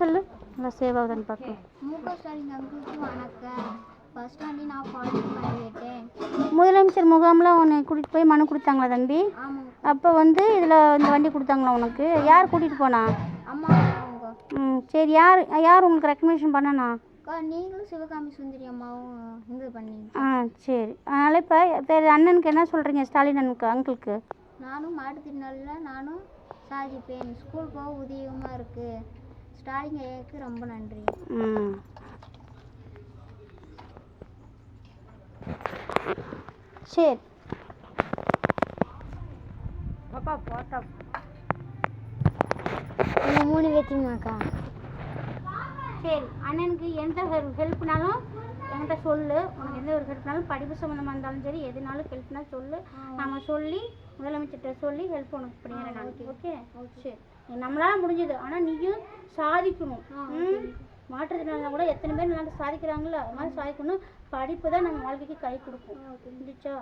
சொல்லு. நல்லா சேவ் ஆகுதுன்னு பார்க்கலாம். முக ஸ்டாலின் அங்கிளுக்கு வணக்கம் ஃபர்ஸ்ட் வந்து நான் ஃபாலோ பண்ணிவிட்டேன் முதலமைச்சர் முகாம்லாம் உன்னை கூட்டிகிட்டு போய் மனு கொடுத்தாங்களா தம்பி? ஆமாம் அப்போ வந்து இதில் இந்த வண்டி கொடுத்தாங்களா உனக்கு? யார் கூட்டிகிட்டு போனா? அம்மா அவங்க. ம் சரி யார் யார் உங்களுக்கு ரெக்கமெண்டேஷன் பண்ணனா? அக்கா நீங்களும் சிவகாமி சுந்தரி அம்மாவும் இது பண்ணி ஆ சரி. அதனால் இப்போ வேறு அண்ணனுக்கு என்ன சொல்கிறீங்க ஸ்டாலின் அண்ணனுக்கு அங்கிளுக்கு நானும் மாற்றுத்திறனாளியில் நானும் சாதிப்பேன். ஸ்கூல் போக உதவியமாக இருக்குது ஸ்டாலின் ஐயாவுக்கு ரொம்ப நன்றி. சரி. பாப்பா போட்டா. நீங்கள் மூணு பேர்த்தையுமாக்கா சரி அண்ணனுக்கு எந்த ஹெல்ப்னாலும் என்கிட்ட சொல்லு. உனக்கு எந்த ஒரு ஹெல்ப்னாலும் படிப்பு சம்மந்தமாக இருந்தாலும் சரி எதுனாலும் ஹெல்ப்னாலும் சொல்லு. நம்ம சொல்லி முதலமைச்சர்கிட்ட சொல்லி ஹெல்ப் உனக்கு பண்ணிடுறேன் நான். ஓகே. சரி. நம்மளால முடிஞ்சது. ஆனால் நீயும் சாதிக்கணும். ம்? மாற்றுத்திறனாளினா கூட எத்தனை பேர் நல்லா சாதிக்கிறாங்களோ அது மாதிரி சாதிக்கணும். படிப்பு தான் நம்ம வாழ்க்கைக்கு கை கொடுக்கும். புரிஞ்சுச்சா?